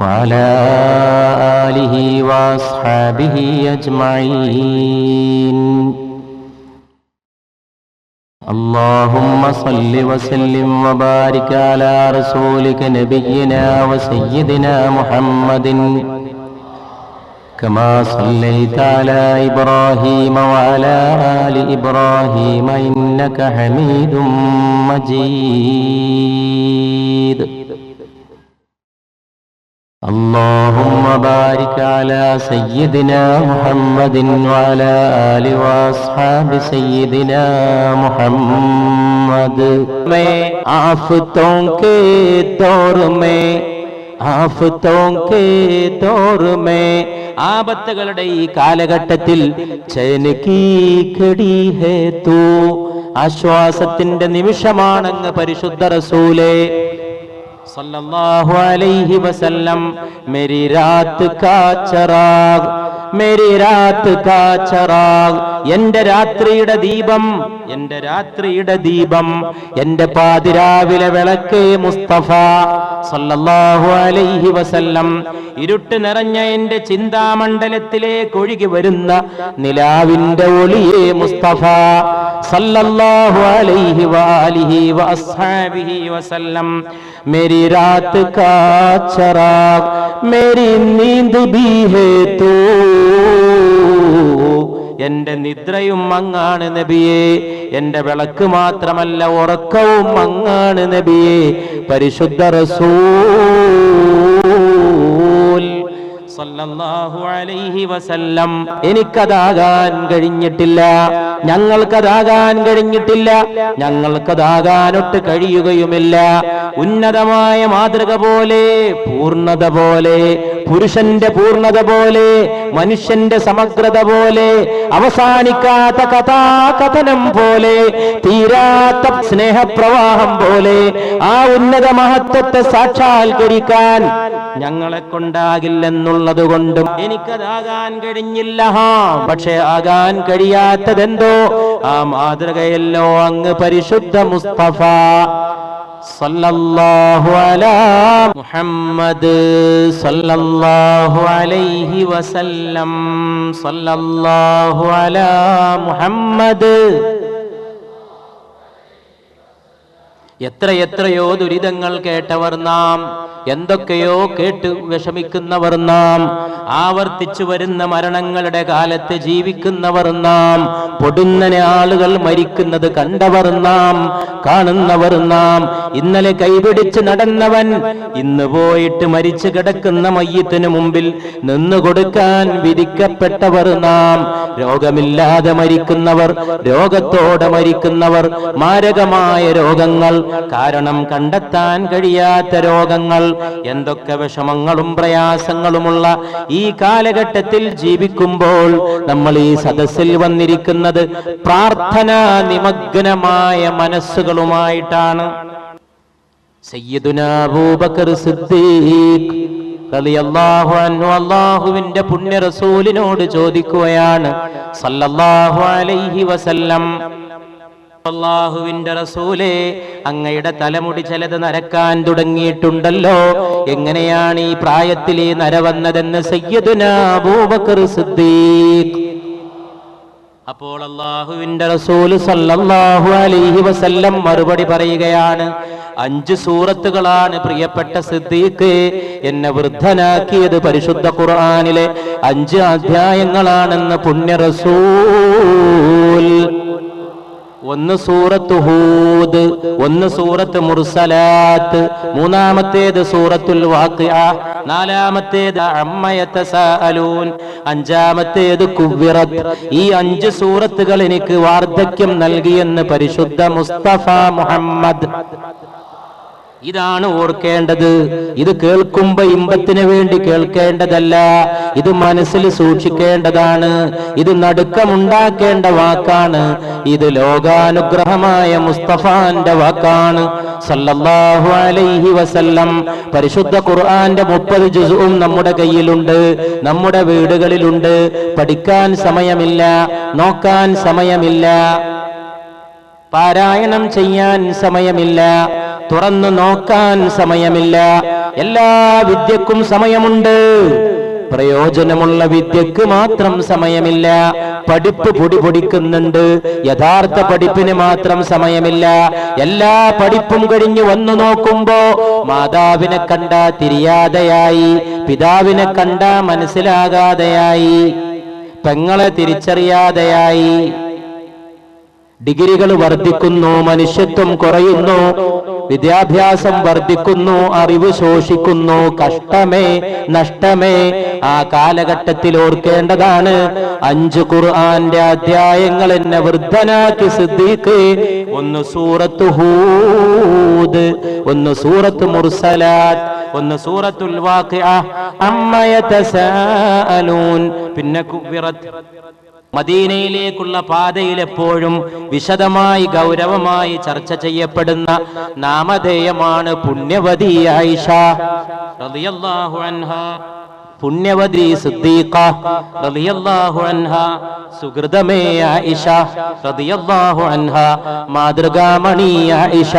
وعلى آله وأصحابه أجمعين. اللهم صل وسلم وبارك على رسولك نبينا وسيدنا محمد. كما صليت على إبراهيم وعلى آل إبراهيم إنك حميد مجيد. اللهم بارك على سيدنا محمد وعلى آل وأصحاب سيدنا محمد میں آفتوں کے دور میں ആഫത്തോം തോർമേ ആപത്തുകളുടെ ഈ കാലഘട്ടത്തിൽ ആശ്വാസത്തിന്റെ നിമിഷമാണെന്ന് പരിശുദ്ധ റസൂലേ സല്ലല്ലാഹു അലൈഹി വസല്ലം മേരി രാത് കാ ചറാഗ് മേരി രാത് കാ ചറാഗ് എന്റെ രാത്രിയുടെ ദീപം എന്റെ രാത്രിയുടെ ദീപം എന്റെ പാതിരാവിലെ വിളക്ക് മുസ്തഫ സല്ലല്ലാഹു അലൈഹി വസല്ലം. ഇരുട്ട് നിറഞ്ഞ എന്റെ ചിന്താമണ്ഡലത്തിലേക്ക് ഒഴുകി വരുന്ന നിലാവിന്റെ ഒളിയേ മുസ്തഫ സല്ലല്ലാഹു അലൈഹി വാലിഹി വഅസ്ഹാബിഹി വസല്ലം. മേരി രാത് കാ ചറാഗ് മേരി നീന്ദ് ബി ഹേ തൂ എന്റെ നിദ്രയും അങ്ങാണ് നബിയെ. എന്റെ വിളക്ക് മാത്രമല്ല ഉറക്കവും അങ്ങാണ് നബിയെ. പരിശുദ്ധ വസല്ലം എനിക്കതാകാൻ കഴിഞ്ഞിട്ടില്ല. ഞങ്ങൾക്കതാകാൻ കഴിഞ്ഞിട്ടില്ല. ഞങ്ങൾക്കതാകാനൊട്ട് കഴിയുകയുമില്ല. ഉന്നതമായ മാതൃക പോലെ പൂർണത പോലെ പുരുഷന്റെ പൂർണത പോലെ മനുഷ്യന്റെ സമഗ്രത പോലെ അവസാനിക്കാത്ത കഥാകഥനം പോലെ തീരാത്ത സ്നേഹപ്രവാഹം പോലെ ആ ഉന്നത മഹത്വത്തെ സാക്ഷാത്കരിക്കാൻ ഞങ്ങളെ കൊണ്ടാകില്ലെന്നുള്ളത് കൊണ്ടും എനിക്കതാകാൻ കഴിഞ്ഞില്ല. പക്ഷേ ആകാൻ കഴിയാത്തതെന്തോ? ആ മാതൃകയല്ലോ അങ്ങ് പരിശുദ്ധ മുസ്തഫ. സല്ലല്ലാഹു മുഹമ്മദ് സല്ലല്ലാഹു അലൈഹി വസല്ലം. സല്ലല്ലാഹു മുഹമ്മദ് എത്ര എത്രയോ ദുരിതങ്ങൾ കേട്ടവർ നാം എന്തൊക്കെയോ കേട്ട് വിഷമിക്കുന്നവർ നാം ആവർത്തിച്ചു വരുന്ന മരണങ്ങളുടെ കാലത്ത് ജീവിക്കുന്നവർ നാം പൊടുന്നനെ ആളുകൾ മരിക്കുന്നത് കണ്ടവർ നാം കാണുന്നവർ നാം ഇന്നലെ കൈപിടിച്ച് നടന്നവൻ ഇന്ന് പോയിട്ട് മരിച്ചു കിടക്കുന്ന മയ്യത്തിനു മുമ്പിൽ നിന്നു കൊടുക്കാൻ വിധിക്കപ്പെട്ടവർ നാം രോഗമില്ലാതെ മരിക്കുന്നവർ രോഗത്തോടെ മരിക്കുന്നവർ മാരകമായ രോഗങ്ങൾ കാരണം കണ്ടെത്താൻ കഴിയാത്ത രോഗങ്ങൾ. എന്തൊക്കെ വിഷമങ്ങളും പ്രയാസങ്ങളുമുള്ള ഈ കാലഘട്ടത്തിൽ ജീവിക്കുമ്പോൾ നമ്മൾ ഈ സദസ്സിൽ വന്നിരിക്കുന്നത് പ്രാർത്ഥനാ നിമഗ്നമായ മനസ്സുകളുമായിട്ടാണ്. സയ്യിദുന അബൂബക്കർ സിദ്ദീഖ് റളിയല്ലാഹു അൻഹു അല്ലാഹുവിന്റെ പുണ്യ റസൂലിനോട് ചോദിക്കുകയാണ്. സല്ലല്ലാഹു അലൈഹി വസല്ലം അള്ളാഹുവിന്റെ റസൂലേ അങ്ങയുടെ തലമുടി ചിലത് നരക്കാൻ തുടങ്ങിയിട്ടുണ്ടല്ലോ. എങ്ങനെയാണ് ഈ പ്രായത്തിൽ ഈ നര വന്നതെന്ന് സിദ്ദീഖ്. അപ്പോൾ അള്ളാഹുവിന്റെ റസൂൽ സല്ലല്ലാഹു അലൈഹി വസല്ലം മറുപടി പറയുകയാണ് അഞ്ച് സൂറത്തുകളാണ് പ്രിയപ്പെട്ട സിദ്ദീഖ് എന്നെ വൃദ്ധനാക്കിയത് പരിശുദ്ധ ഖുർആാനിലെ അഞ്ച് അധ്യായങ്ങളാണെന്ന് പുണ്യ റസൂൽ. ഒന്ന് സൂറത്ത് ഹൂദ് ഒന്ന് സൂറത്ത് മുർസലാത്ത് മൂന്നാമത്തേത് സൂറത്തുൽ വാഖിഅ നാലാമത്തേത് അമ്മയത്തസാഅലൂൻ അഞ്ചാമത്തേത് കുവ്വിറത്ത് ഈ അഞ്ച് സൂറത്തുകൾ എനിക്ക് വാർദ്ധക്യം നൽകിയെന്ന് പരിശുദ്ധ മുസ്തഫ മുഹമ്മദ്. ഇതാണ് ഓർക്കേണ്ടത്. ഇത് കേൾക്കുമ്പോ ഇമ്പത്തിന് വേണ്ടി കേൾക്കേണ്ടതല്ല. ഇത് മനസ്സിൽ സൂക്ഷിക്കേണ്ടതാണ്. ഇത് നടുക്കമുണ്ടാക്കേണ്ട വാക്കാണ്. ഇത് ലോകാനുഗ്രഹമായ മുസ്തഫാന്റെ വാക്കാണ്. സല്ലല്ലാഹു അലൈഹി വസല്ലം പരിശുദ്ധ ഖുർആന്റെ മുപ്പത് ജുസും നമ്മുടെ കയ്യിലുണ്ട്. നമ്മുടെ വീടുകളിലുണ്ട്. പഠിക്കാൻ സമയമില്ല. നോക്കാൻ സമയമില്ല. പാരായണം ചെയ്യാൻ സമയമില്ല. തുറന്നു നോക്കാൻ സമയമില്ല. എല്ലാ വിദ്യക്കും സമയമുണ്ട്. പ്രയോജനമുള്ള വിദ്യക്ക് മാത്രം സമയമില്ല. പഠിപ്പ് പൊടി പൊടിക്കുന്നുണ്ട്. യഥാർത്ഥ പഠിപ്പിന് മാത്രം സമയമില്ല. എല്ലാ പഠിപ്പും കഴിഞ്ഞു വന്നു നോക്കുമ്പോ മാതാവിനെ കണ്ട തിരിയാതെയായി പിതാവിനെ കണ്ട മനസ്സിലാകാതെയായി പെങ്ങളെ തിരിച്ചറിയാതെയായി. ഡിഗ്രികൾ വർദ്ധിക്കുന്നു മനുഷ്യത്വം കുറയുന്നു. വിദ്യാഭ്യാസം വർദ്ധിക്കുന്നു അറിവ് ശോഷിക്കുന്നു. കഷ്ടമേ നഷ്ടമേ. ആ കാലഘട്ടത്തിൽ ഓർക്കേണ്ടതാണ് അഞ്ച് ഖുർആന്റെ അധ്യായങ്ങൾ എന്നെ വൃദ്ധനാക്കി സിദ്ദീഖ്. ഒന്ന് സൂറത്ത് ഹൂദ് ഒന്ന് സൂറത്ത് മുർസലാത്ത് ഒന്ന് സൂറത്തുൽ വാഖിഅ. അമ്മയതസാഅലൂൻ പിന്നെ മദീനയിലേക്കുള്ള പാതയിലെപ്പോഴും വിശദമായി ഗൗരവമായി ചർച്ച ചെയ്യപ്പെടുന്ന നാമധേയമാണ് പുണ്യവതി ആയിഷ റളിയല്ലാഹു അൻഹ. പുണ്യവതി സിദ്ദീഖ റളിയല്ലാഹു ആയിഷ റളിയല്ലാഹു ആയിഷ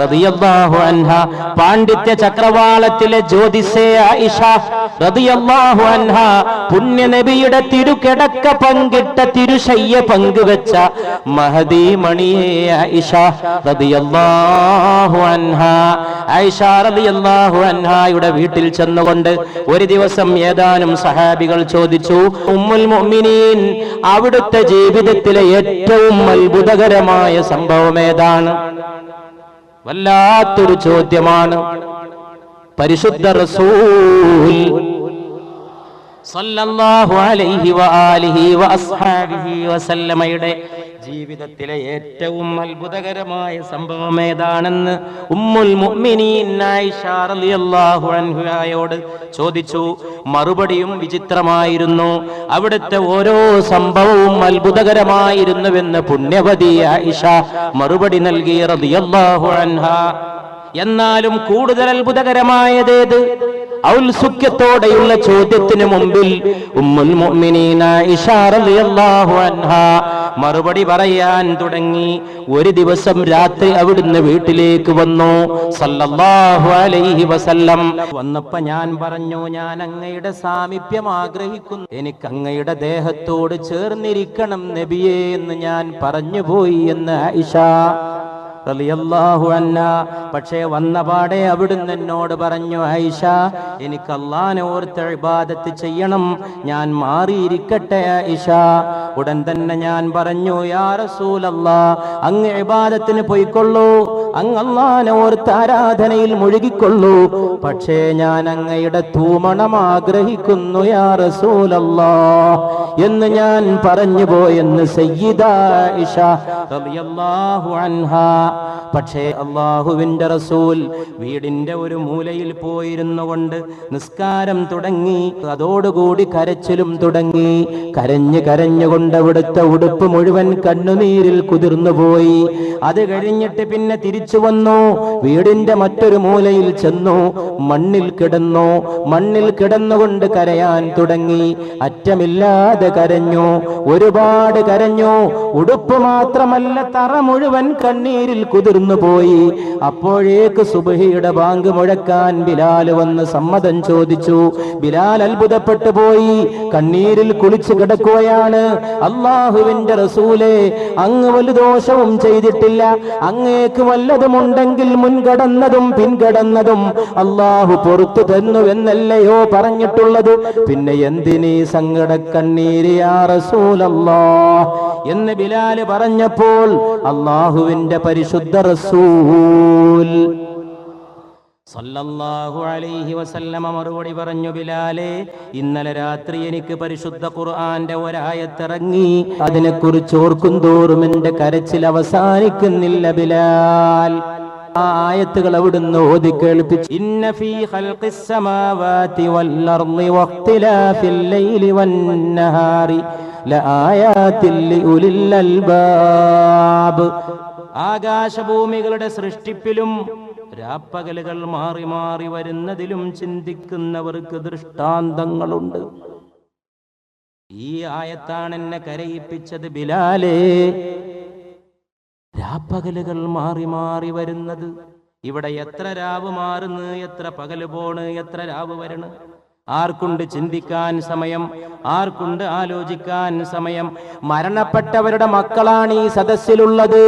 റളിയല്ലാഹു പാണ്ഡിത്യ ചക്രവാളത്തിലെ ജ്യോതിസേ ആയിഷ റളിയല്ലാഹു പുണ്യ നബിയുടെ തിരുകിടക്ക പങ്കിട്ട തിരുശയ്യ പങ്കുവെച്ച മഹദി മണിയേ ആയിഷ റളിയല്ലാഹു ആയിഷ റളിയല്ലാഹു വീട്ടിൽ ചെന്നുകൊണ്ട് ഒരു ദിവസം ഏതാനും സഹാബികൾ ചോദിച്ചു ഉമ്മുൽ അവിടുത്തെ ജീവിതത്തിലെ ഏറ്റവും അത്ഭുതകരമായ സംഭവം ഏതാണ്? വല്ലാത്തൊരു ചോദ്യമാണ്. പരിശുദ്ധ റസൂൽ സല്ലല്ലാഹു അലൈഹി വആലിഹി വഅസ്ഹാബിഹി വസല്ലമയുടെ ജീവിതത്തിലെ ഏറ്റവും അത്ഭുതകരമായ സംഭവം ഏതാണെന്ന് ഉമ്മുൽ അൻഹയോട് ചോദിച്ചു. മറുപടിയും വിചിത്രമായിരുന്നു. അവിടുത്തെ ഓരോ സംഭവവും അത്ഭുതകരമായിരുന്നുവെന്ന് പുണ്യവതി ആയിഷ മറുപടി നൽകി റളിയല്ലാഹു അൻഹ. എന്നാലും കൂടുതൽ അത്ഭുതകരമായതേത് ഔത്സുക്യത്തോടെയുള്ള ചോദ്യത്തിന് മുമ്പിൽ ഉമ്മുൽ മറുപടി പറയാൻ തുടങ്ങി. ഒരു ദിവസം രാത്രി അവിടുന്ന് വീട്ടിലേക്ക് വന്നു. സല്ലല്ലാഹു അലൈഹി വസല്ലം. വന്നപ്പോ ഞാൻ പറഞ്ഞു ഞാൻ അങ്ങയുടെ സാമീപ്യം ആഗ്രഹിക്കുന്നു. എനിക്ക് അങ്ങയുടെ ദേഹത്തോട് ചേർന്നിരിക്കണം നബിയേ എന്ന് ഞാൻ പറഞ്ഞു പോയി എന്ന് ആയിഷ റളിയല്ലാഹു അന്ന പക്ഷേ വന്ന പാടെ അവിടുന്ന് എന്നോട് പറഞ്ഞു ആയിഷ എനിക്ക് അള്ളാനെ ഓർത്ത് ഇബാദത്ത് ചെയ്യണം. ഞാൻ മാറിയിരിക്കട്ടെ ആയിഷ ഉടൻ തന്നെ ഞാൻ പറഞ്ഞു യാ റസൂലല്ലാ അങ്ങ് ഇബാദത്തിന് പോയിക്കൊള്ളൂ. അങ്ങ് ഓർത്ത് ആരാധനയിൽ മുഴുകിക്കൊള്ളൂ. പക്ഷേ ഞാൻ അങ്ങയുടെ തൂമണം ആഗ്രഹിക്കുന്നു യാ റസൂലല്ലാ എന്ന് ഞാൻ പറഞ്ഞു പോയെന്ന് സയ്യിദ റളിയല്ലാഹു പക്ഷേ അള്ളാഹുവിന്റെ റസൂൽ വീടിന്റെ ഒരു മൂലയിൽ പോയിരുന്നു കൊണ്ട് നിസ്കാരം തുടങ്ങി അതോടുകൂടി കരച്ചിലും തുടങ്ങി. കരഞ്ഞു കരഞ്ഞുകൊണ്ട് അവിടുത്തെ ഉടുപ്പ് മുഴുവൻ കണ്ണുനീരിൽ കുതിർന്നുപോയി. അത് കഴിഞ്ഞിട്ട് പിന്നെ തിരിച്ചു വന്നു. വീടിന്റെ മറ്റൊരു മൂലയിൽ ചെന്നു. മണ്ണിൽ കിടന്നു. മണ്ണിൽ കിടന്നുകൊണ്ട് കരയാൻ തുടങ്ങി. അറ്റമില്ലാതെ കരഞ്ഞു. ഒരുപാട് കരഞ്ഞു. ഉടുപ്പ് മാത്രമല്ല തറ മുഴുവൻ കണ്ണീരിൽ കുതിർന്നു പോയി. അപ്പോഴേക്ക് സുബഹിയുടെ ബാങ്ക് മുഴക്കാൻ ബിലാൽ വന്ന് സമ്മതം ചോദിച്ചു. ബിലാൽ അത്ഭുതപ്പെട്ടു പോയി. കണ്ണീരിൽ കുളിച്ചു കിടക്കുകയാണ്. അള്ളാഹുവിന്റെ റസൂലെ അങ്ങ് വലുദോഷവും ചെയ്തിട്ടില്ല. അങ്ങേക്ക് വല്ലതുമുണ്ടെങ്കിൽ മുൻകടന്നതും പിൻകടന്നതും അള്ളാഹു പുറത്തു തന്നു എന്നല്ലയോ പറഞ്ഞിട്ടുള്ളത്. പിന്നെ എന്തിനീ സങ്കട കണ്ണീര് യാ എന്ന് ബിലാൽ പറഞ്ഞപ്പോൾ അള്ളാഹുവിന്റെ പരിശുദ്ധ റസൂൽ സല്ലല്ലാഹു അലൈഹി വസല്ലമ മറുപടി പറഞ്ഞു ബിലാലെ ഇന്നലെ രാത്രി എനിക്ക് പരിശുദ്ധ ഖുർആന്റെ ഒരായത്തിറങ്ങി. അതിനെക്കുറിച്ച് ഓർക്കും തോറും എന്റെ കരച്ചിൽ അവസാനിക്കുന്നില്ല ബിലാൽ. ആ ആയത്തുകൾ അവിടുന്ന് ഓതി കേൾപ്പിച്ചു ഇന്ന ഫീ ഖൽഖിസ് സമാവാതി വൽ അർളി വഖ്തിലാഫിൽ ലൈലി വന്നഹാരി ലആയാതിൽ ലിഉലിൽ അൽബാബ്. ആകാശഭൂമികളുടെ സൃഷ്ടിപ്പിലും രാപ്പകലുകൾ മാറി മാറി വരുന്നതിലും ചിന്തിക്കുന്നവർക്ക് ദൃഷ്ടാന്തങ്ങളുണ്ട്. ഈ ആയത്താണ് എന്നെ കരയിപ്പിച്ചത് ബിലാലേ. രാപ്പകലുകൾ മാറി മാറി വരുന്നത് ഇവിടെ എത്ര രാവ് മാറുന്നു എത്ര പകൽ പോണ് എത്ര രാവ് വരണ്? ആർക്കുണ്ട് ചിന്തിക്കാൻ സമയം? ആർക്കുണ്ട് ആലോചിക്കാൻ സമയം? മരണപ്പെട്ടവരുടെ മക്കളാണ് ഈ സദസ്സിലുള്ളത്.